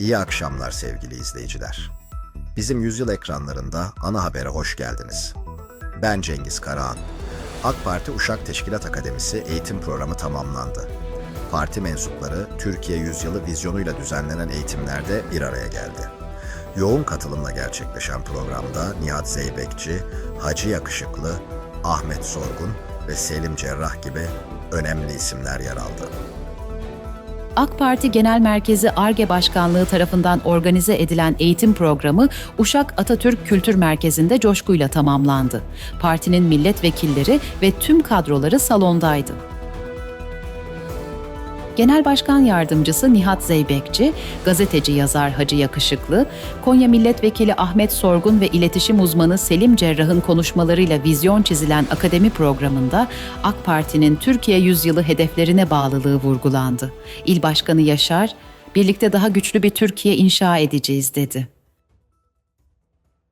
İyi akşamlar sevgili izleyiciler. Bizim yüzyıl ekranlarında ana habere hoş geldiniz. Ben Cengiz Karahan. AK Parti Uşak Teşkilat Akademisi eğitim programı tamamlandı. Parti mensupları Türkiye Yüzyılı vizyonuyla düzenlenen eğitimlerde bir araya geldi. Yoğun katılımla gerçekleşen programda Nihat Zeybekçi, Hacı Yakışıklı, Ahmet Sorgun ve Selim Cerrah gibi önemli isimler yer aldı. AK Parti Genel Merkezi ARGE Başkanlığı tarafından organize edilen eğitim programı Uşak Atatürk Kültür Merkezi'nde coşkuyla tamamlandı. Partinin milletvekilleri ve tüm kadroları salondaydı. Genel Başkan Yardımcısı Nihat Zeybekçi, gazeteci yazar Hacı Yakışıklı, Konya Milletvekili Ahmet Sorgun ve iletişim uzmanı Selim Cerrah'ın konuşmalarıyla vizyon çizilen akademi programında AK Parti'nin Türkiye yüzyılı hedeflerine bağlılığı vurgulandı. İl Başkanı Yaşar, birlikte daha güçlü bir Türkiye inşa edeceğiz dedi.